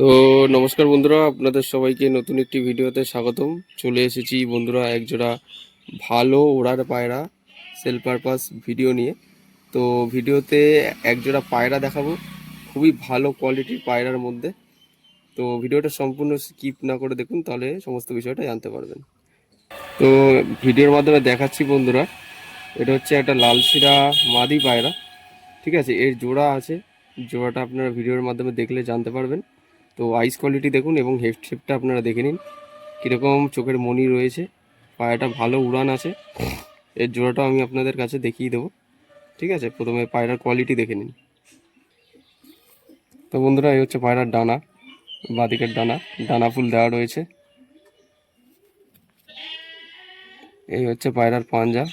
তো নমস্কার বন্ধুরা, আপনাদের সবাইকে নতুন একটি ভিডিওতে স্বাগতম। চলে এসেছি বন্ধুরা একজোড়া ভালো ওড়ার পায়রা সেল পারপাস ভিডিও নিয়ে। তো ভিডিওতে একজোড়া পায়রা দেখাবো, খুবই ভালো কোয়ালিটির পায়রার মধ্যে। তো ভিডিওটা সম্পূর্ণ স্কিপ না করে দেখুন, তাহলে সমস্ত বিষয়টা জানতে পারবেন। তো ভিডিওর মাধ্যমে দেখাচ্ছি বন্ধুরা, এটা হচ্ছে একটা লালশিরা মাদি পায়রা, ঠিক আছে? এর জোড়া আছে, জোড়াটা আপনারা ভিডিওর মাধ্যমে দেখলে জানতে পারবেন। তো আইস কোয়ালিটি দেখুন এবং হেড শেপটা আপনারা দেখে নিন। কীরকম চোখের মনি রয়েছে পায়রাটা ভালো উড়ান আছে। এর জোড়াটাও আমি আপনাদের কাছে দেখিয়ে দেবো। ঠিক আছে? প্রথমে পায়রার কোয়ালিটি দেখে নিন। তো বন্ধুরা, এই হচ্ছে পায়রার ডানা, বাদিকের ডানা। ডানা ফুল দেওয়া রয়েছে। এই হচ্ছে পায়রার পাঞ্জা।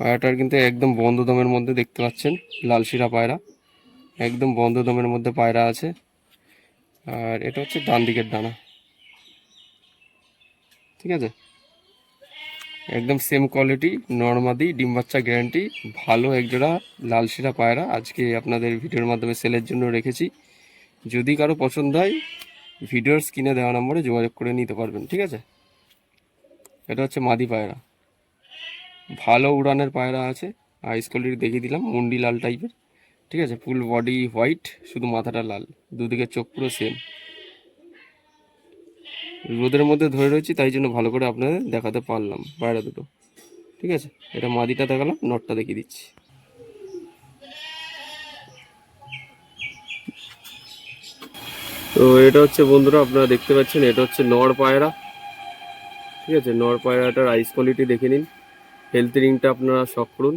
পায়রাটার কিন্তু একদম বন্ধ দমের মধ্যে দেখতে পাচ্ছেন লালশিরা পায়রা। একদম বন্ধ দমের মধ্যে পায়রা আছে। আর এটা হচ্ছে ডান দিকের ডানা। ঠিক আছে? একদম সেম কোয়ালিটি নর্মাদি, ডিম বাচ্চা গ্যারান্টি ভালো একজোড়া লালশিরা পায়রা। আজকে আপনাদের ভিডিওর মাধ্যমে সেলের জন্য রেখেছি। যদি কারও পছন্দ হয়, ভিডিওর স্ক্রিনে দেওয়া নম্বরে যোগাযোগ করে নিতে পারবেন। ঠিক আছে? এটা হচ্ছে মাদি পায়রা। ভালো উড়ানের পায়রা আছে। আইস কোয়ালিটি দেখিয়ে দিলাম, মুন্ডি লাল টাইপের ঠিক আছে? ফুল বডি হোয়াইট শুধু মাথাটা লাল। দুদিকে চোখ পুরো সেম রোদের মধ্যে ধরে রয়েছি, তাই জন্য ভালো করে আপনাদের দেখাতে পারলাম পায়রা দুটো। ঠিক আছে? এটা মাদিটা দেখালাম নটটা দেখিয়ে দিচ্ছি। তো এটা হচ্ছে বন্ধুরা, আপনারা দেখতে পাচ্ছেন, এটা হচ্ছে নর পায়রা। ঠিক আছে? নর পায়রাটার আইস কোয়ালিটি দেখে নিন। হেলথ রিংটা আপনারা শখ করুন।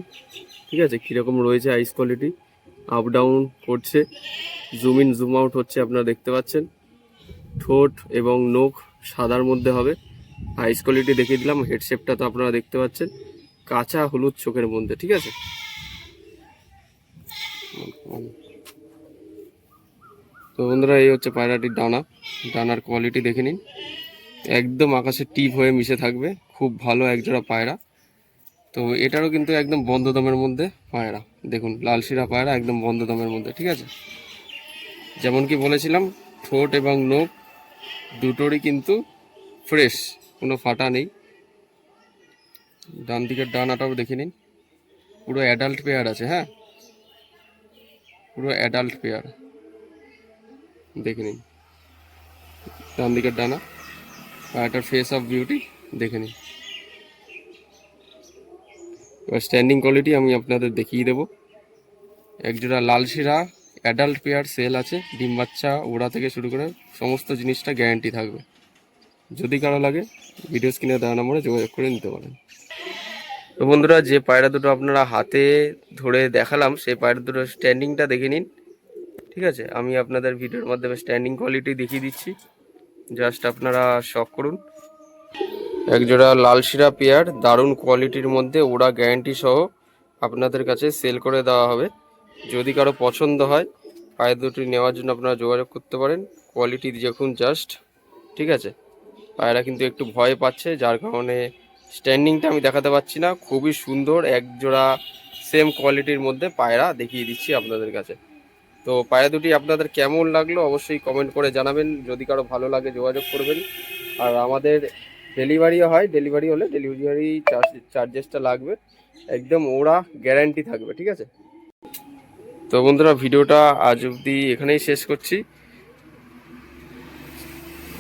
ঠিক আছে? কীরকম রয়েছে আইস কোয়ালিটি আপ ডাউন করছে। জুম ইন জুম আউট হচ্ছে, আপনারা দেখতে পাচ্ছেন। ঠোঁট এবং নখ সাদার মধ্যে হবে। আইস কোয়ালিটি দেখিয়ে দিলাম। হেডশেপটা তো আপনারা দেখতে পাচ্ছেন। কাঁচা হলুদ চোখের মধ্যে, ঠিক আছে? তো বন্ধুরা, এই হচ্ছে পায়রাটির ডানা। ডানার কোয়ালিটি দেখে নিন। একদম আকাশে টিপ হয়ে মিশে থাকবে। খুব ভালো একজোড়া পায়রা। তো এটারও কিন্তু একদম বন্ধ দমের মধ্যে পায়রা। দেখুন লালশিরা পায়রা একদম বন্ধ দমের মধ্যে, ঠিক আছে? যেমন কি বলেছিলাম, ঠোঁট এবং নখ দুটোরই কিন্তু ফ্রেশ কোনো ফাটা নেই। ডান দিকের ডানাটাও দেখে নিন। পুরো অ্যাডাল্ট পেয়ার আছে হ্যাঁ? পুরো অ্যাডাল্ট পেয়ার দেখে নিন। ডান দিকের ডানা, পায়রাটার ফেস অফ বিউটি দেখে নিন। এবার স্ট্যান্ডিং কোয়ালিটি আমি আপনাদের দেখিয়ে দেবো। একজোড়া লালশিরা অ্যাডাল্ট পেয়ার সেল আছে, ডিম বাচ্চা, ওড়া থেকে শুরু করে সমস্ত জিনিসটা গ্যারান্টি থাকবে। যদি কারও লাগে ভিডিও স্ক্রিনে দেওয়া নম্বরে যোগাযোগ করে নিতে পারেন। তো বন্ধুরা, যে পায়রা দুটো আপনারা হাতে ধরে দেখালাম, সেই পায়রা দুটো স্ট্যান্ডিংটা দেখে নিন। ঠিক আছে? আমি আপনাদের ভিডিওর মাধ্যমে স্ট্যান্ডিং কোয়ালিটি দেখিয়ে দিচ্ছি। জাস্ট আপনারা শখ করুন। একজোড়া লালশিরা পেয়ার, দারুণ কোয়ালিটির মধ্যে ওরা গ্যারান্টি সহ আপনাদের কাছে সেল করে দেওয়া হবে। যদি কারও পছন্দ হয় পায়ের দুটি নেওয়ার জন্য আপনারা যোগাযোগ করতে পারেন। কোয়ালিটি দেখুন জাস্ট ঠিক আছে? পায়রা কিন্তু একটু ভয় পাচ্ছে, যার কারণে স্ট্যান্ডিংটা আমি দেখাতে পাচ্ছি না। খুবই সুন্দর একজোড়া সেম কোয়ালিটির মধ্যে পায়রা দেখিয়ে দিচ্ছি আপনাদের কাছে। তো পায়রা দুটি আপনাদের কেমন লাগল অবশ্যই কমেন্ট করে জানাবেন। যদি কারও ভালো লাগে যোগাযোগ করবেন। আর আমাদের ডেলিভারিও হয়, ডেলিভারি হলে ডেলিভারি চার্জ, চার্জেসটা লাগবে। একদম ওরা গ্যারান্টি থাকবে, ঠিক আছে? তো বন্ধুরা, ভিডিওটা আজ অবধি এখানেই শেষ করছি।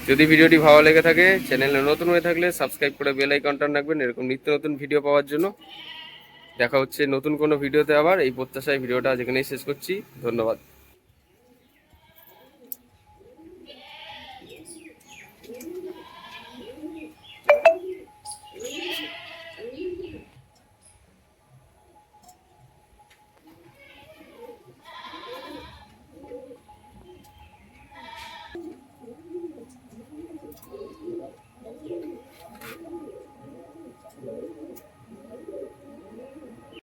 যদি ভিডিওটি ভালো লেগে থাকে, চ্যানেলে নতুন হয়ে থাকলে সাবস্ক্রাইব করে বেল আইকনটা রাখবেন। এরকম নিত্য নতুন ভিডিও পাওয়ার জন্য। দেখা হচ্ছে নতুন কোনো ভিডিওতে আবার। এই প্রত্যাশায় ভিডিওটা যেখানেই শেষ করছি। ধন্যবাদ।